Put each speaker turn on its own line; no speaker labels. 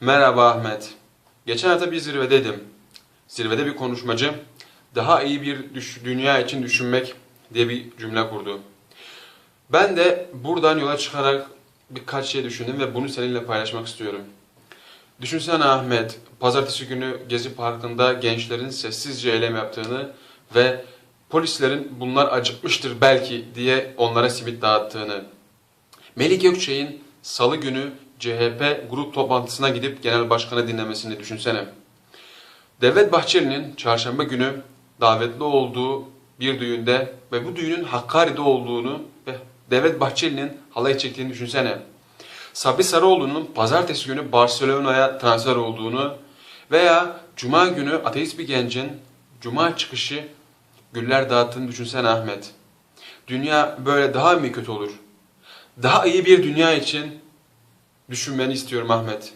Merhaba Ahmet. Geçen hafta bir zirvedeydim. Zirvede bir konuşmacı daha iyi bir düş- dünya için düşünmek diye bir cümle kurdu. Ben de buradan yola çıkarak birkaç şey düşündüm ve bunu seninle paylaşmak istiyorum. Düşünsene Ahmet, pazartesi günü Gezi Parkı'nda gençlerin sessizce eylem yaptığını ve polislerin bunlar acıkmıştır belki diye onlara simit dağıttığını. Melik Gökçek'in salı günü CHP grup toplantısına gidip genel başkanı dinlemesini düşünsene. Devlet Bahçeli'nin çarşamba günü davetli olduğu bir düğünde ve bu düğünün Hakkari'de olduğunu ve Devlet Bahçeli'nin halay çektiğini düşünsene. Sabri Sarıoğlu'nun pazartesi günü Barcelona'ya transfer olduğunu veya cuma günü ateist bir gencin cuma çıkışı güller dağıttığını düşünsene Ahmet. Dünya böyle daha mı kötü olur? Daha iyi bir dünya için düşünmeni istiyorum Ahmet.